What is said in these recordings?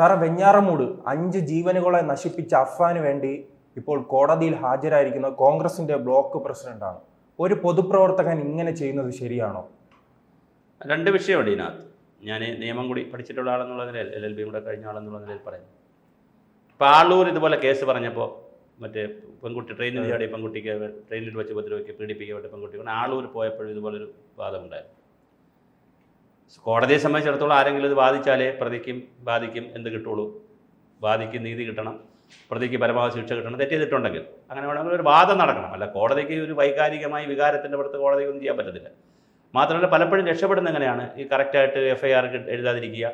സാറേ വെഞ്ഞാറമൂട് അഞ്ച് ജീവനുകളെ നശിപ്പിച്ച അഫ്വാന് വേണ്ടി ഇപ്പോൾ കോടതിയിൽ ഹാജരായിരിക്കുന്ന കോൺഗ്രസിന്റെ ബ്ലോക്ക് പ്രസിഡന്റാണ്. ഒരു പൊതുപ്രവർത്തകൻ ഇങ്ങനെ ചെയ്യുന്നത് ശരിയാണോ? രണ്ട് വിഷയമുണ്ട് ഇതിനകത്ത്. ഞാൻ നിയമം കൂടി പഠിച്ചിട്ടുള്ള ആളെന്നുള്ള നിലയിൽ എൽ എൽ ബി കൂടെ കഴിഞ്ഞ ആളെന്നുള്ള നിലയിൽ പറയുന്നു ഇപ്പോൾ ആളൂർ ഇതുപോലെ കേസ് പറഞ്ഞപ്പോൾ മറ്റേ പെൺകുട്ടി ട്രെയിനിൽ ചാടി പെൺകുട്ടിക്ക് ട്രെയിനിൽ വെച്ച് ഉപദ്രവിക്കുക പീഡിപ്പിക്കപ്പെട്ട പെൺകുട്ടി ആളൂർ പോയപ്പോഴും ഇതുപോലൊരു വാദമുണ്ടായിരുന്നു. കോടതിയെ സംബന്ധിച്ചിടത്തോളം ആരെങ്കിലും ഇത് ബാധിച്ചാലേ പ്രതിക്കും ബാധിക്കും എന്ത് കിട്ടുള്ളൂ? ബാധിക്ക് നീതി കിട്ടണം പ്രതിക്ക് പരമാവധി ശിക്ഷ കിട്ടണം തെറ്റ് ചെയ്തിട്ടുണ്ടെങ്കിൽ അങ്ങനെ വേണമെങ്കിൽ ഒരു വാദം നടക്കണം. അല്ല കോടതിക്ക് ഒരു വൈകാരികമായി വികാരത്തിന്റെ പുറത്ത് കോടതിക്ക് ഒന്നും ചെയ്യാൻ പറ്റത്തില്ല. മാത്രമല്ല പലപ്പോഴും രക്ഷപ്പെടുന്ന എങ്ങനെയാണ്? ഈ കറക്റ്റായിട്ട് എഫ് ഐ ആർ എഴുതാതിരിക്കുക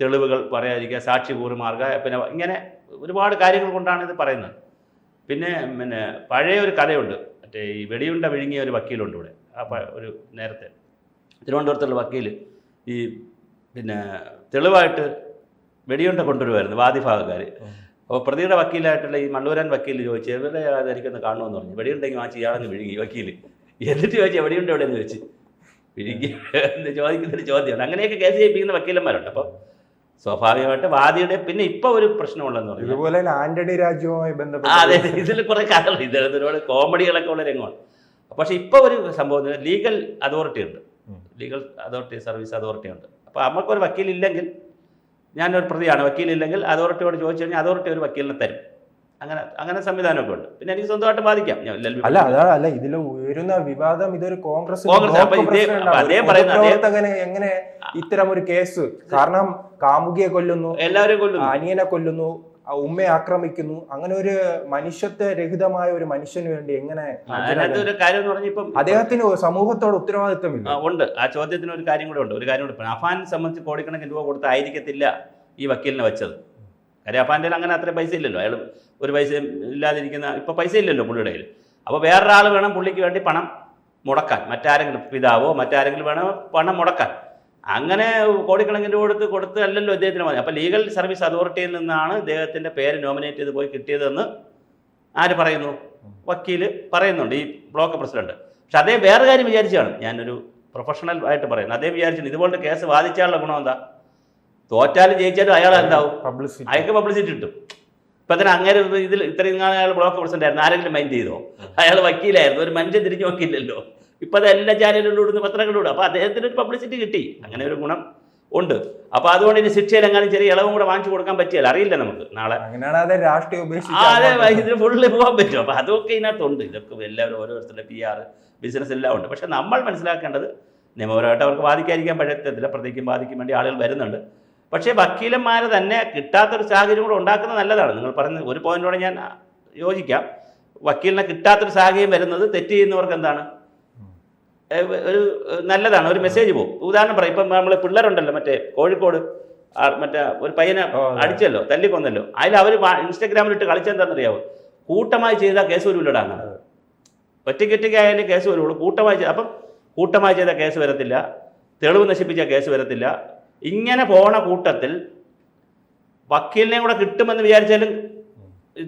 തെളിവുകൾ പറയാതിരിക്കുക സാക്ഷി കൂറുമാർഗ പിന്നെ ഇങ്ങനെ ഒരുപാട് കാര്യങ്ങൾ കൊണ്ടാണ് ഇത് പറയുന്നത്. പിന്നെ പിന്നെ പഴയ ഒരു കഥയുണ്ട്. മറ്റേ ഈ വെടിയുണ്ട വിഴുങ്ങിയ ഒരു വക്കീലുണ്ട് ഇവിടെ. ആ ഒരു നേരത്തെ തിരുവനന്തപുരത്തുള്ള വക്കീൽ ഈ പിന്നെ തെളിവായിട്ട് വെടിയുണ്ട കൊണ്ടുവരുമായിരുന്നു വാദിഭാഗക്കാർ അപ്പോൾ പ്രതിയുടെ വക്കീലായിട്ടുള്ള ഈ മണ്ണൂരാൻ വക്കീൽ ചോദിച്ചു എവിടെ എനിക്കൊന്ന് കാണുമെന്ന് പറഞ്ഞു. വെടിയുണ്ടെങ്കിൽ വാങ്ങിച്ച് ഇയാളെന്ന് വിഴുങ്ങി വക്കീൽ എന്നിട്ട് ചോദിച്ചു എവിടെയുണ്ട് എവിടെയെന്ന്? ചോദിച്ചു. വിഴുങ്ങി എന്ന് ചോദിക്കുന്നൊരു ചോദ്യമാണ്. അങ്ങനെയൊക്കെ കേസ് ചെയ്യിപ്പിക്കുന്ന വക്കീലന്മാരുണ്ട്. അപ്പോൾ സ്വാഭാവികമായിട്ട് വാദിയുടെ പിന്നെ ഇപ്പോൾ ഒരു പ്രശ്നമുള്ളതെന്ന് പറഞ്ഞു ഇതുപോലെ ആന്റണി രാജുവുമായി ബന്ധപ്പെട്ട് അതെ ഇതിൽ കുറെ കഥകൾ ഇത് ഒരുപാട് കോമഡികളൊക്കെ ഉള്ള രംഗമാണ്. പക്ഷെ ഇപ്പോൾ ഒരു സംഭവം ലീഗൽ അതോറിറ്റി ഉണ്ട്. ലീഗൽ അതോറിറ്റി സർവീസ് അതോറിറ്റി ഉണ്ട്. അപ്പോൾ നമുക്കൊരു വക്കീലില്ലെങ്കിൽ ഞാനൊരു പ്രതിയാണ് വക്കീലില്ലെങ്കിൽ അതോറിറ്റിയോട് ചോദിച്ചു കഴിഞ്ഞാൽ അതോറിറ്റി ഒരു വക്കീലിനെ തരും. അങ്ങനെ അങ്ങനെ സംവിധാനമൊക്കെ ഉണ്ട്. പിന്നെ എനിക്ക് സ്വന്തമായിട്ട് ബാധിക്കാം. അല്ല അതാണ് അല്ല ഇതിൽ ഉയരുന്ന വിവാദം ഇതൊരു കോൺഗ്രസ് എങ്ങനെ ഇത്തരം ഒരു കേസ് കാരണം കാമുകിയെ കൊല്ലുന്നു എല്ലാവരും കൊല്ലുന്നു. അനിയനെ കൊല്ലുന്നു ഉമ്മയെ ആക്രമിക്കുന്നു. അങ്ങനെ ഒരു മനുഷ്യത്വ രഹിതമായ ഒരു മനുഷ്യന് വേണ്ടി എങ്ങനെ? ഒരു കാര്യം എന്ന് പറഞ്ഞാൽ ഇപ്പം അദ്ദേഹത്തിന് സമൂഹത്തോട് ഉത്തരവാദിത്വമില്ല. ഉണ്ട്. ആ ചോദ്യത്തിന് ഒരു കാര്യം കൂടെ ഉണ്ട്. ഒരു കാര്യം കൂടെ അഫാൻ സംബന്ധിച്ച് കോടിക്കണക്കിന് രൂപ കൊടുത്തായിരിക്കത്തില്ല ഈ വക്കീലിനെ വെച്ചത്. കാര്യം അഫാന്റെ അങ്ങനെ അത്ര പൈസ ഇല്ലല്ലോ. അയാൾ ഒരു പൈസ ഇല്ലാതിരിക്കുന്ന ഇപ്പൊ പൈസ ഇല്ലല്ലോ പുള്ളിയുടെ കയ്യിൽ. അപ്പോൾ വേറൊരാൾ വേണം പുള്ളിക്ക് വേണ്ടി പണം മുടക്കാൻ. മറ്റാരെങ്കിലും പിതാവോ മറ്റാരെങ്കിലും വേണം പണം മുടക്കാൻ. അങ്ങനെ കോടിക്കണക്കിന് രൂപ കൊടുത്ത് കൊടുത്ത് അല്ലല്ലോ അദ്ദേഹത്തിന് മതി. അപ്പോൾ ലീഗൽ സർവീസ് അതോറിറ്റിയിൽ നിന്നാണ് ഇദ്ദേഹത്തിന്റെ പേര് നോമിനേറ്റ് ചെയ്ത് പോയി കിട്ടിയതെന്ന് ആര് പറയുന്നു? വക്കീൽ പറയുന്നുണ്ട് ഈ ബ്ലോക്ക് പ്രസിഡന്റ്. പക്ഷെ അതേ വേറെ കാര്യം വിചാരിച്ചാണ്. ഞാനൊരു പ്രൊഫഷണൽ ആയിട്ട് പറയുന്നത് അദ്ദേഹം വിചാരിച്ചു ഇതുപോലത്തെ കേസ് വാദിച്ചാലുള്ള ഗുണം എന്താ? തോറ്റാലും ജയിച്ചാലും അയാൾ എന്താവും? പബ്ലിസിറ്റി അയാൾക്ക് പബ്ലിസിറ്റി കിട്ടും. ഇപ്പം തന്നെ അങ്ങനെ ഇതിൽ ഇത്രയും അയാൾ ബ്ലോക്ക് പ്രസിഡന്റ് ആയിരുന്നു. ആരെങ്കിലും മൈൻഡ് ചെയ്തോ? അയാൾ വക്കീലായിരുന്നു. ഒരു മനുഷ്യൻ തിരിഞ്ഞു നോക്കിയില്ലല്ലോ. ഇപ്പം അത് എല്ലാ ചാനലിലും ഇടുന്നു ഇടും. അപ്പോൾ അദ്ദേഹത്തിന് ഒരു പബ്ലിസിറ്റി കിട്ടി. അങ്ങനെ ഒരു ഗുണം ഉണ്ട്. അപ്പോൾ അതുകൊണ്ട് ഇനി ശിക്ഷയിലെങ്ങാനും ചെറിയ ഇളവും കൂടെ വാങ്ങിച്ചു കൊടുക്കാൻ പറ്റിയല്ല അറിയില്ല നമുക്ക് നാളെ. അതെ ഇതിന് ഫുള്ള് പോകാൻ പറ്റും. അപ്പോൾ അതൊക്കെ ഇതിനകത്തുണ്ട്. ഇതൊക്കെ എല്ലാവരും ഓരോരുത്തരുടെ പി ആർ ബിസിനസ് എല്ലാം ഉണ്ട്. പക്ഷെ നമ്മൾ മനസ്സിലാക്കേണ്ടത് നിയമപരമായിട്ട് അവർക്ക് ബാധിക്കാതിരിക്കാൻ പറ്റത്തില്ല. പ്രതിക്കും ബാധിക്കും വേണ്ടി ആളുകൾ വരുന്നുണ്ട്. പക്ഷേ വക്കീലന്മാർ തന്നെ കിട്ടാത്തൊരു സാഹചര്യം കൂടെ ഉണ്ടാക്കുന്നത് നല്ലതാണ്. നിങ്ങൾ പറയുന്ന ഒരു പോയിന്റോടെ ഞാൻ യോജിക്കാം. വക്കീലിനെ കിട്ടാത്തൊരു സാഹചര്യം വരുന്നത് തെറ്റ് ചെയ്യുന്നവർക്ക് എന്താണ്? ഒരു നല്ലതാണ് ഒരു മെസ്സേജ് പോകും ഉദാഹരണം പറയാം ഇപ്പം നമ്മൾ പിള്ളേരുണ്ടല്ലോ മറ്റേ കോഴിക്കോട് മറ്റേ ഒരു പയ്യനെ അടിച്ചല്ലോ തല്ലിക്കൊന്നല്ലോ. അതിൽ അവർ ഇൻസ്റ്റാഗ്രാമിൽ ഇട്ട് കളിച്ചെന്താണെന്നറിയാവോ കൂട്ടമായി ചെയ്താൽ കേസ് വരുമില്ലടാണ് അങ്ങനെ ഒറ്റയ്ക്ക് ഒറ്റയ്ക്ക് ആയാലും കേസ് വരുള്ളൂ കൂട്ടമായി ചെയ്ത് അപ്പം കൂട്ടമായി ചെയ്ത കേസ് വരത്തില്ല. തെളിവ് നശിപ്പിച്ച കേസ് വരത്തില്ല. ഇങ്ങനെ പോണ കൂട്ടത്തിൽ വക്കീലിനെ കൂടെ കിട്ടുമെന്ന് വിചാരിച്ചാലും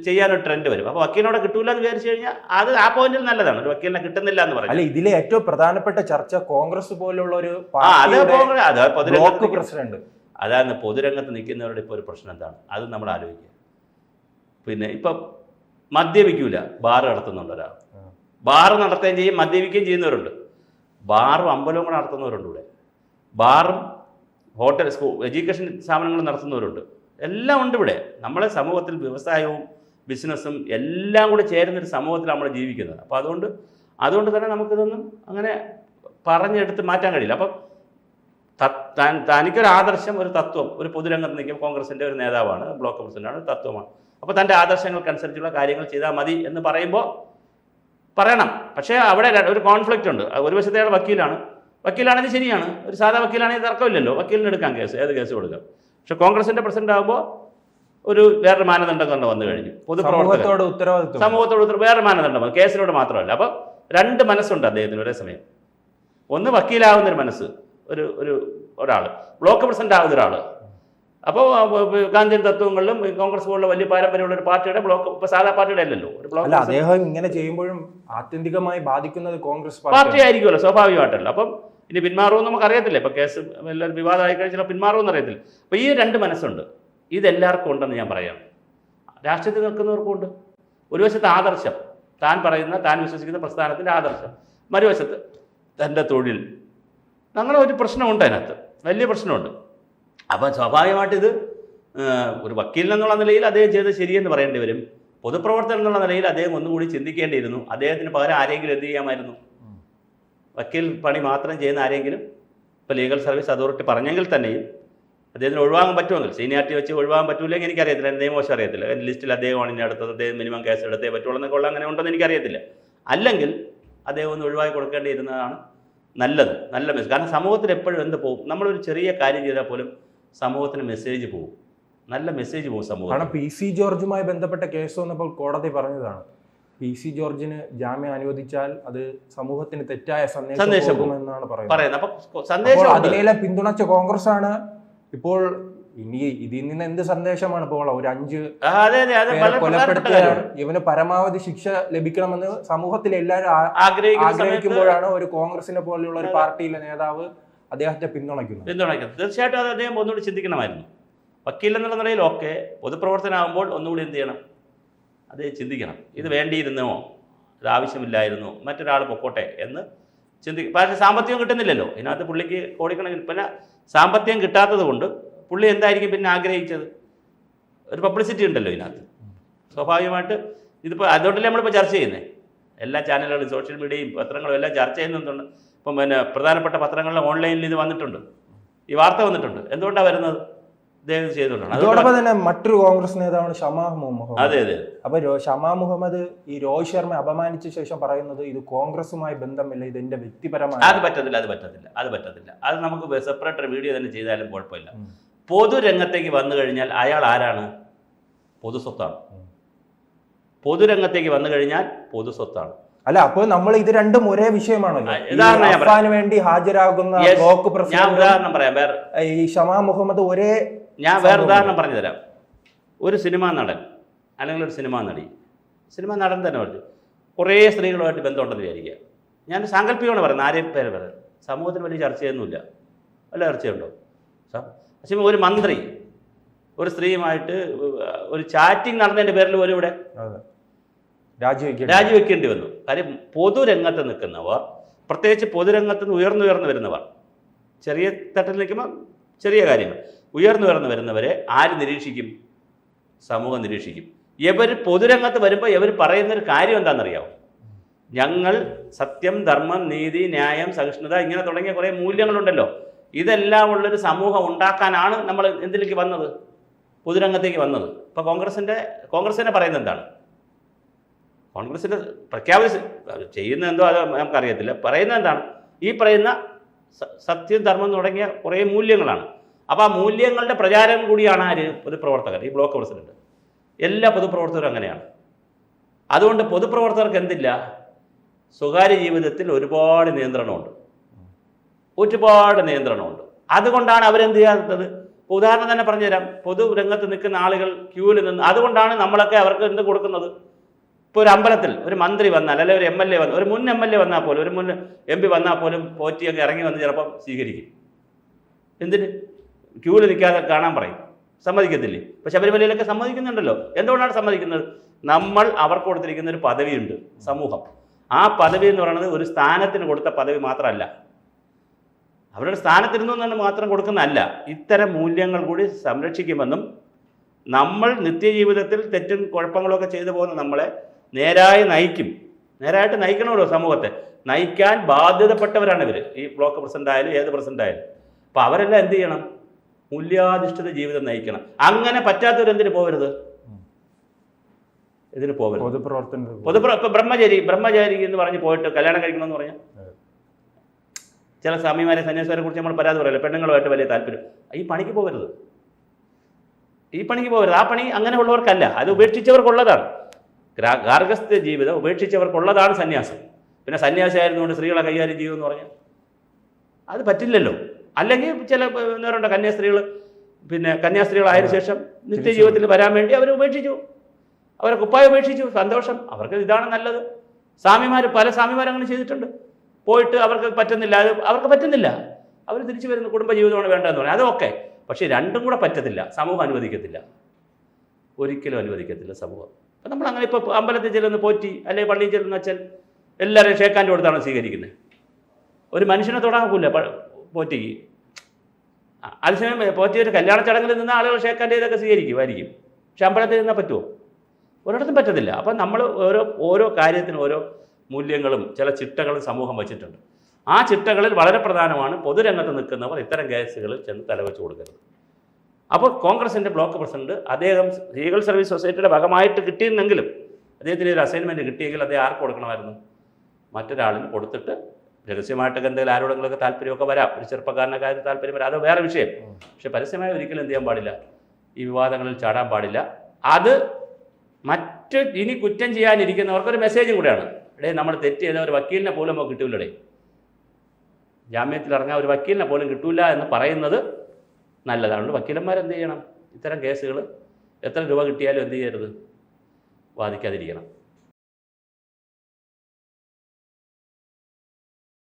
ചെയ്യാനൊരു ട്രെൻഡ് വരും. അപ്പോൾ വക്കീലിനോടെ കിട്ടൂല എന്ന് വിചാരിച്ചു കഴിഞ്ഞാൽ അത് ആ പോയിന്റിൽ നല്ലതാണ്. ഒരു വക്കീലിനെ കിട്ടുന്നില്ല എന്ന് പറഞ്ഞു അല്ല ഇതിലെ ഏറ്റവും പ്രധാനപ്പെട്ട ചർച്ച കോൺഗ്രസ് പോലുള്ള ഒരു പ്രസിഡന്റ്. അതാണ് പൊതുരംഗത്ത് നിൽക്കുന്നവരുടെ ഇപ്പോൾ ഒരു പ്രശ്നം എന്താണ്? അത് നമ്മൾ ആലോചിക്കുക. പിന്നെ ഇപ്പം മദ്യപിക്കൂല. ബാർ നടത്തുന്നുണ്ട് ഒരാൾ. ബാർ നടത്തുകയും ചെയ്യും മദ്യപിക്കുകയും ചെയ്യുന്നവരുണ്ട്. ബാറും അമ്പലവും കൂടെ നടത്തുന്നവരുണ്ട് ഇവിടെ. ബാറും ഹോട്ടൽ സ്കൂൾ എഡ്യൂക്കേഷൻ സ്ഥാപനങ്ങൾ നടത്തുന്നവരുണ്ട്. എല്ലാം ഉണ്ട് ഇവിടെ. നമ്മളെ സമൂഹത്തിൽ വ്യവസായവും ബിസിനസ്സും എല്ലാം കൂടെ ചേരുന്നൊരു സമൂഹത്തിൽ നമ്മൾ ജീവിക്കുന്നത്. അപ്പോൾ അതുകൊണ്ട് അതുകൊണ്ട് തന്നെ നമുക്കിതൊന്നും അങ്ങനെ പറഞ്ഞെടുത്ത് മാറ്റാൻ കഴിയില്ല. അപ്പം താൻ- തനിക്കൊരു ആദർശം ഒരു തത്വം ഒരു പൊതുരംഗത്ത് നിൽക്കും കോൺഗ്രസിന്റെ ഒരു നേതാവാണ് ബ്ലോക്ക് പ്രസിഡന്റാണ് തത്വമാണ്. അപ്പോൾ തന്റെ ആദർശങ്ങൾക്കനുസരിച്ചുള്ള കാര്യങ്ങൾ ചെയ്താൽ മതി എന്ന് പറയുമ്പോൾ പറയണം. പക്ഷേ അവിടെ ഒരു കോൺഫ്ലിക്റ്റ് ഉണ്ട്. ഒരു വശത്തെ അയാൾ വക്കീലാണ്. വക്കീലാണെങ്കിൽ ശരിയാണ്. ഒരു സാധാ വക്കീലാണെങ്കിൽ തർക്കമില്ലല്ലോ. വക്കീലിന് എടുക്കാം കേസ് ഏത് കേസ് കൊടുക്കാം. പക്ഷേ കോൺഗ്രസിന്റെ പ്രസിഡന്റ് ആകുമ്പോൾ ഒരു വേറൊരു മാനദണ്ഡം കൊണ്ട് വന്നു കഴിഞ്ഞു. പൊതുപ്രവർത്തകർ. സമൂഹത്തോട് ഉത്തരവാദിത്വം സമൂഹത്തോട് ഉത്തരവ് വേറെ മാനദണ്ഡം വന്നു. കേസിനോട് മാത്രമല്ല. അപ്പം രണ്ട് മനസ്സുണ്ട് അദ്ദേഹത്തിന് ഒരേ സമയം. ഒന്ന് വക്കീലാവുന്ന ഒരു മനസ്സ് ഒരു ഒരു ഒരാൾ ബ്ലോക്ക് പ്രസിഡന്റ് ആവുന്ന ഒരാൾ അപ്പോൾ ഗാന്ധിയൻ തത്വങ്ങളിലും കോൺഗ്രസ് പോലുള്ള വലിയ പാരമ്പര്യമുള്ള ഒരു പാർട്ടിയുടെ ബ്ലോക്ക് ഇപ്പോൾ സാധാ പാർട്ടിയുടെ അല്ലല്ലോ. ഒരു ബ്ലോക്ക് അദ്ദേഹം ഇങ്ങനെ ചെയ്യുമ്പോഴും ആത്യന്തികമായി ബാധിക്കുന്നത് കോൺഗ്രസ് പാർട്ടി ആയിരിക്കുമല്ലോ സ്വാഭാവികമായിട്ടല്ലോ. അപ്പം ഇനി പിന്മാറുമെന്ന് നമുക്ക് അറിയത്തില്ല ഇപ്പം കേസ് എല്ലാവരും വിവാദമായി കഴിഞ്ഞാൽ പിന്മാറുമെന്ന് അറിയത്തില്ല. അപ്പോൾ ഈ രണ്ട് മനസ്സുണ്ട്. ഇതെല്ലാവർക്കും ഉണ്ടെന്ന് ഞാൻ പറയാം. രാഷ്ട്രീയത്തിൽ നിൽക്കുന്നവർക്കും ഉണ്ട് ഒരു വശത്ത് ആദർശം. താൻ പറയുന്ന താൻ വിശ്വസിക്കുന്ന പ്രസ്ഥാനത്തിന്റെ ആദർശം. മറുവശത്ത് തന്റെ തൊഴിൽ. അങ്ങനെ ഒരു പ്രശ്നമുണ്ട് അതിനകത്ത്. വലിയ പ്രശ്നമുണ്ട്. അപ്പം സ്വാഭാവികമായിട്ടിത് ഒരു വക്കീൽ എന്നുള്ള നിലയിൽ അദ്ദേഹം ചെയ്ത് ശരിയെന്ന് പറയേണ്ടി വരും. പൊതുപ്രവർത്തകൻ എന്നുള്ള നിലയിൽ അദ്ദേഹം ഒന്നുകൂടി ചിന്തിക്കേണ്ടിയിരുന്നു. അദ്ദേഹത്തിന് പകരം ആരെങ്കിലും എന്ത് ചെയ്യാമായിരുന്നു? വക്കീൽ പണി മാത്രം ചെയ്യുന്ന ആരെങ്കിലും ഇപ്പോൾ ലീഗൽ സർവീസ് അതോറിറ്റി പറഞ്ഞെങ്കിൽ തന്നെയും അദ്ദേഹത്തിന് ഒഴിവാകാൻ പറ്റുമെങ്കിൽ സീനിയാരിറ്റി വെച്ച് ഒഴിവാകാൻ പറ്റൂലെങ്കിൽ എനിക്കറിയത്തില്ല എന്റെ നിയമവശം അറിയത്തില്ല. എന്റെ ലിസ്റ്റിൽ അദ്ദേഹം ഇനി അടുത്തത് അദ്ദേഹം മിനിമം കേസ് എടുത്തേ പറ്റുള്ളൂ എന്നൊക്കെ ഉള്ള അങ്ങനെ ഉണ്ടെന്ന് എനിക്കറിയത്തില്ല. അല്ലെങ്കിൽ അദ്ദേഹം ഒന്ന് ഒഴിവാക്കി കൊടുക്കേണ്ടിയിരുന്നതാണ് നല്ലത് നല്ല മെസ്സേജ് കാരണം സമൂഹത്തിൽ എപ്പോഴും എന്ത് പോകും? നമ്മളൊരു ചെറിയ കാര്യം ചെയ്താൽ പോലും സമൂഹത്തിന് മെസ്സേജ് പോകും. നല്ല മെസ്സേജ് പോകും സമൂഹം കാരണം പി സി ജോർജുമായി ബന്ധപ്പെട്ട കേസ് വന്നപ്പോൾ കോടതി പറഞ്ഞതാണ് പി സി ജോർജിന് ജാമ്യം അനുവദിച്ചാൽ അത് സമൂഹത്തിന് തെറ്റായ സന്ദേശം സന്ദേശം പോകുമെന്നാണ് പറയുന്നത്. പറയുന്നത്. അപ്പം സന്ദേശം അതിനെല്ലാം പിന്തുണച്ച കോൺഗ്രസ് ആണ് ഇപ്പോൾ ഇനി ഇതിൽ നിന്ന് എന്ത് സന്ദേശമാണ് ഇപ്പോൾ ഒരു അഞ്ച് അതെ അതെ അത് പേരെ വളരെ പ്രധാനപ്പെട്ട കൊലപ്പെടുത്തിയ കാര്യമാണ്. ഇവന് പരമാവധി ശിക്ഷ ലഭിക്കണമെന്ന് സമൂഹത്തിൽ എല്ലാവരും ആഗ്രഹിക്കുമ്പോഴാണ് ഒരു കോൺഗ്രസിനെ പോലെയുള്ള ഒരു പാർട്ടിയിലെ നേതാവ് അദ്ദേഹത്തെ പിന്തുണയ്ക്കുന്നത്. പിന്തുണയ്ക്കുന്നത്. തീർച്ചയായിട്ടും അത് അദ്ദേഹം ഒന്നുകൂടി ചിന്തിക്കണമായിരുന്നു. വക്കീൽ എന്നുള്ള നിലയിൽ ഓക്കെ പൊതുപ്രവർത്തനമാകുമ്പോൾ ഒന്നുകൂടി എന്ത് ചെയ്യണം? അത് ചിന്തിക്കണം. ഇത് വേണ്ടിയിരുന്നോ? ഇത് ആവശ്യമില്ലായിരുന്നോ. മറ്റൊരാൾ പൊക്കോട്ടെ എന്ന് ചിന്തിക്കും പക്ഷേ സാമ്പത്തികം കിട്ടുന്നില്ലല്ലോ. ഇതിനകത്ത് പുള്ളിക്ക് കോടിക്കണക്കിന് പിന്നെ സാമ്പത്തികം കിട്ടാത്തത് കൊണ്ട് പുള്ളി എന്തായിരിക്കും പിന്നെ ആഗ്രഹിച്ചത്? ഒരു പബ്ലിസിറ്റി ഉണ്ടല്ലോ ഇതിനകത്ത്. സ്വാഭാവികമായിട്ട് ഇതിപ്പോൾ അതുകൊണ്ടല്ലേ നമ്മളിപ്പോൾ ചർച്ച ചെയ്യുന്നത് എല്ലാ ചാനലുകളും സോഷ്യൽ മീഡിയയും പത്രങ്ങളും എല്ലാം ചർച്ച ചെയ്യുന്നുണ്ട് ഇപ്പം പിന്നെ പ്രധാനപ്പെട്ട പത്രങ്ങളിൽ ഓൺലൈനിൽ ഇത് വന്നിട്ടുണ്ട്. ഈ വാർത്ത വന്നിട്ടുണ്ട്. എന്തുകൊണ്ടാണ് വരുന്നത്? ചെയ്തുകൊണ്ടാണ്. അതുകൊണ്ട് അതോടൊപ്പം തന്നെ മറ്റൊരു കോൺഗ്രസ് നേതാവാണ് ഷമാ മുഹമ്മദ്. അതെ അതെ. അപ്പൊ ഷമാ മുഹമ്മദ് ഈ രോഹിത് ശർമ്മ അപമാനിച്ച ശേഷം പറയുന്നത് ഇത് കോൺഗ്രസുമായി ബന്ധമില്ല ഇത് എന്റെ വ്യക്തിപരമായ അത് പറ്റത്തില്ല അത് പറ്റത്തില്ല അത് പറ്റത്തില്ല. അത് നമുക്ക് സെപ്പറേറ്റ് വീഡിയോ തന്നെ ചെയ്താലും കുഴപ്പമില്ല. പൊതുരംഗത്തേക്ക് വന്നു കഴിഞ്ഞാൽ അയാൾ ആരാണ്? പൊതുസ്വത്താണ്. സ്വത്താണ് പൊതുരംഗത്തേക്ക് വന്നു കഴിഞ്ഞാൽ പൊതുസ്വത്താണ്. അല്ല അപ്പോൾ നമ്മൾ ഇത് രണ്ടും ഒരേ വിഷയമാണല്ലോ. വേണ്ടി ഹാജരാകുന്ന ബ്ലോക്ക് പ്രസിഡന്റ് ഈ ഷമാ മുഹമ്മദ് ഒരേ ഞാൻ വേറെ ഉദാഹരണം പറഞ്ഞു തരാം ഒരു സിനിമാ നടൻ അല്ലെങ്കിൽ ഒരു സിനിമാ നടി. സിനിമാ നടൻ തന്നെ പറഞ്ഞു കുറേ സ്ത്രീകളുമായിട്ട് ബന്ധമുണ്ടെന്ന് വിചാരിക്കുക. ഞാൻ സാങ്കല്പികമാണ് പറയുന്നത് ആരെയും പേര് പറയുന്നത് സമൂഹത്തിന് വലിയ ചർച്ചയൊന്നുമില്ല. വല്ല ചർച്ചയുണ്ടോ? പക്ഷേ ഒരു മന്ത്രി ഒരു സ്ത്രീയുമായിട്ട് ഒരു ചാറ്റിംഗ് നടന്നതിന്റെ പേരിൽ പോലും ഇവിടെ രാജിവെക്കേണ്ടി രാജിവെക്കേണ്ടി വന്നു. കാര്യം പൊതുരംഗത്ത് നിൽക്കുന്നവർ പ്രത്യേകിച്ച് പൊതുരംഗത്ത് നിന്ന് ഉയർന്നുയർന്നു വരുന്നവർ ചെറിയ തട്ടിൽ നിൽക്കുമ്പോൾ ചെറിയ കാര്യങ്ങൾ. ഉയർന്നു വരുന്നവരെ ആര് നിരീക്ഷിക്കും? സമൂഹം നിരീക്ഷിക്കും. ഇവർ പൊതുരംഗത്ത് വരുമ്പോൾ ഇവർ പറയുന്നൊരു കാര്യം എന്താണെന്നറിയാമോ ഞങ്ങൾ സത്യം ധർമ്മം നീതി ന്യായം സഹിഷ്ണുത ഇങ്ങനെ തുടങ്ങിയ കുറേ മൂല്യങ്ങളുണ്ടല്ലോ. ഇതെല്ലാം ഉള്ളൊരു സമൂഹം ഉണ്ടാക്കാനാണ് നമ്മൾ എന്തിലേക്ക് വന്നത്? പൊതുരംഗത്തേക്ക് വന്നത്. ഇപ്പോൾ കോൺഗ്രസിന്റെ കോൺഗ്രസിനെ പറയുന്നത് എന്താണ്? കോൺഗ്രസിന്റെ പ്രഖ്യാപിച്ച് ചെയ്യുന്ന എന്തോ അത് നമുക്കറിയത്തില്ല. പറയുന്നത് എന്താണ്? ഈ പറയുന്ന സത്യം ധർമ്മം തുടങ്ങിയ കുറേ മൂല്യങ്ങളാണ്. അപ്പോൾ ആ മൂല്യങ്ങളുടെ പ്രചാരം കൂടിയാണ് ആര്? പൊതുപ്രവർത്തകർ. ഈ ബ്ലോക്ക് പ്രസിഡന്റ്. എല്ലാ പൊതുപ്രവർത്തകരും അങ്ങനെയാണ്. അതുകൊണ്ട് പൊതുപ്രവർത്തകർക്ക് എന്തില്ല? സ്വകാര്യ ജീവിതത്തിൽ ഒരുപാട് നിയന്ത്രണമുണ്ട്. ഒരുപാട് നിയന്ത്രണമുണ്ട്. അതുകൊണ്ടാണ് അവരെന്ത് ചെയ്യാത്തത്? ഉദാഹരണം തന്നെ പറഞ്ഞുതരാം. പൊതുരംഗത്ത് നിൽക്കുന്ന ആളുകൾ ക്യൂവിൽ നിന്ന് അതുകൊണ്ടാണ് നമ്മളൊക്കെ അവർക്ക് എന്ത് കൊടുക്കുന്നത്? ഇപ്പോൾ ഒരു അമ്പലത്തിൽ ഒരു മന്ത്രി വന്നാൽ അല്ലെങ്കിൽ ഒരു എം എൽ എ വന്നാൽ ഒരു മുൻ എം എൽ എ വന്നാൽ പോലും ഒരു മുൻ എം പി വന്നാൽ പോലും പോറ്റിയൊക്കെ ഇറങ്ങി വന്ന് ചിലപ്പം സ്വീകരിക്കും. എന്തിന്? ക്യൂവിൽ നിൽക്കാതെ കാണാൻ പറയും. സമ്മതിക്കത്തില്ലേ? പക്ഷെ ശബരിമലയിലൊക്കെ സമ്മതിക്കുന്നുണ്ടല്ലോ. എന്തുകൊണ്ടാണ് സമ്മതിക്കുന്നത്? നമ്മൾ അവർക്ക് കൊടുത്തിരിക്കുന്ന ഒരു പദവിയുണ്ട് സമൂഹം. ആ പദവി എന്ന് പറയുന്നത് ഒരു സ്ഥാനത്തിന് കൊടുത്ത പദവി മാത്രമല്ല. അവരുടെ സ്ഥാനത്തിരുന്നു എന്ന് മാത്രം കൊടുക്കുന്നതല്ല. ഇത്തരം മൂല്യങ്ങൾ കൂടി സംരക്ഷിക്കുമെന്നും നമ്മൾ നിത്യജീവിതത്തിൽ തെറ്റും കുഴപ്പങ്ങളൊക്കെ ചെയ്തു പോകുന്ന നമ്മളെ നേരായി നയിക്കും. നേരായിട്ട് നയിക്കണമല്ലോ സമൂഹത്തെ. നയിക്കാൻ ബാധ്യതപ്പെട്ടവരാണ് ഇവർ ഈ ബ്ലോക്ക് പ്രസിഡന്റ് ആയാലും ഏത് പ്രസിഡന്റ് ആയാലും അപ്പോൾ അവരെല്ലാം എന്ത് ചെയ്യണം? മൂല്യാധിഷ്ഠിത ജീവിതം നയിക്കണം. അങ്ങനെ പറ്റാത്തവരെന്തിന് പോകരുത് ഇതിന് പോകരുത് പൊതുപ്രവർത്തന പൊതുപ്ര ഇപ്പം ബ്രഹ്മചാരി ബ്രഹ്മചാരി എന്ന് പറഞ്ഞ് പോയിട്ട് കല്യാണം കഴിക്കണമെന്ന് പറഞ്ഞാൽ. ചില സ്വാമിമാരെ സന്യാസിമാരെ കുറിച്ച് നമ്മൾ പരാതി പറയല്ലോ. പെണ്ണുങ്ങളുമായിട്ട് വലിയ താല്പര്യം. ഈ പണിക്ക് പോകരുത് ഈ പണിക്ക് പോകരുത് ആ പണി അങ്ങനെ ഉള്ളവർക്കല്ല. അത് ഉപേക്ഷിച്ചവർക്കുള്ളതാണ്. ഗ്രാ- ഗാർഹസ്ഥ്യ ജീവിതം ഉപേക്ഷിച്ചവർക്കുള്ളതാണ് സന്യാസം. പിന്നെ സന്യാസി ആയിരുന്നുകൊണ്ട് സ്ത്രീകളെ കൈകാര്യം ചെയ്യുമെന്ന് പറഞ്ഞാൽ? അത് പറ്റില്ലല്ലോ. അല്ലെങ്കിൽ ചില നേരമുണ്ട് കന്യാസ്ത്രീകൾ പിന്നെ കന്യാസ്ത്രീകളായതിനു ശേഷം നിത്യജീവിതത്തിൽ വരാൻ വേണ്ടി അവർ ഉപേക്ഷിച്ചു. അവരെ കുപ്പായ ഉപേക്ഷിച്ചു. സന്തോഷം. അവർക്ക് ഇതാണ് നല്ലത്. സ്വാമിമാർ പല സ്വാമിമാർ അങ്ങനെ ചെയ്തിട്ടുണ്ട്. പോയിട്ട് അവർക്ക് പറ്റുന്നില്ല. അത് അവർക്ക് പറ്റുന്നില്ല. അവർ തിരിച്ചു വരുന്ന കുടുംബജീവിതമാണ് വേണ്ടതെന്ന് പറഞ്ഞു അതൊക്കെ. പക്ഷേ രണ്ടും കൂടെ പറ്റത്തില്ല. സമൂഹം അനുവദിക്കത്തില്ല. ഒരിക്കലും അനുവദിക്കത്തില്ല സമൂഹം. അപ്പം നമ്മൾ അങ്ങനെ ഇപ്പോൾ അമ്പലത്തിൽ ചെല്ലുന്ന പോറ്റി അല്ലെങ്കിൽ പള്ളിയിൽ ചെല്ലുന്ന അച്ഛൻ എല്ലാവരെയും ഷേക്കാന്റെ കൊടുത്താണ് സ്വീകരിക്കുന്നത്. ഒരു മനുഷ്യനെ തൊടാൻ പോകില്ല പോറ്റിക്ക്. അതേസമയം പോറ്റി ഒരു കല്യാണ ചടങ്ങിൽ നിന്ന് ആളുകൾ ഷേക്കാന്റെ ഇതൊക്കെ സ്വീകരിക്കുമായിരിക്കും. പക്ഷെ അമ്പലത്തിൽ നിന്നാൽ പറ്റുമോ? ഒരിടത്തും പറ്റത്തില്ല. അപ്പം നമ്മൾ ഓരോ ഓരോ കാര്യത്തിനും ഓരോ മൂല്യങ്ങളും ചില ചിട്ടകളും സമൂഹം വച്ചിട്ടുണ്ട്. ആ ചിട്ടകളിൽ വളരെ പ്രധാനമാണ് പൊതുരംഗത്ത് നിൽക്കുന്നവർ ഇത്തരം കേസുകളിൽ ചെന്ന് തലവെച്ച് കൊടുക്കരുത്. അപ്പോൾ കോൺഗ്രസിന്റെ ബ്ലോക്ക് പ്രസിഡന്റ് അദ്ദേഹം ലീഗൽ സർവീസ് സൊസൈറ്റിയുടെ ഭാഗമായിട്ട് കിട്ടിയിരുന്നെങ്കിലും അദ്ദേഹത്തിന് ഒരു അസൈൻമെന്റ് കിട്ടിയെങ്കിൽ അദ്ദേഹം ആർക്ക് കൊടുക്കണമായിരുന്നു? മറ്റൊരാളിന് കൊടുത്തിട്ട് രഹസ്യമായിട്ടൊക്കെ എന്തെങ്കിലും ആരോടെങ്കിലൊക്കെ താല്പര്യമൊക്കെ വരാം. ഒരു ചെറുപ്പക്കാരന്റെ കാര്യത്തിൽ താല്പര്യം വരാം അത് വേറെ വിഷയം. പക്ഷേ പക്ഷെ പരസ്യമായി ഒരിക്കലും എന്ത് ചെയ്യാൻ പാടില്ല. ഈ വിവാദങ്ങളിൽ ചാടാൻ പാടില്ല. അത് മറ്റ് ഇനി കുറ്റം ചെയ്യാനിരിക്കുന്നവർക്കൊരു മെസ്സേജും കൂടെയാണ്. ഇടേ നമ്മൾ തെറ്റ് ചെയ്ത ഒരു വക്കീലിനെ പോലും നമുക്ക് കിട്ടൂലടേ. ജാമ്യത്തിൽ ഇറങ്ങാൻ ഒരു വക്കീലിനെ പോലും കിട്ടൂല എന്ന് പറയുന്നത് നല്ലതാണ് വക്കീലന്മാർ എന്ത് ചെയ്യണം? ഇത്തരം കേസുകൾ എത്ര രൂപ കിട്ടിയാലും എന്ത് ചെയ്യരുത്? വാദിക്കാതിരിക്കണം.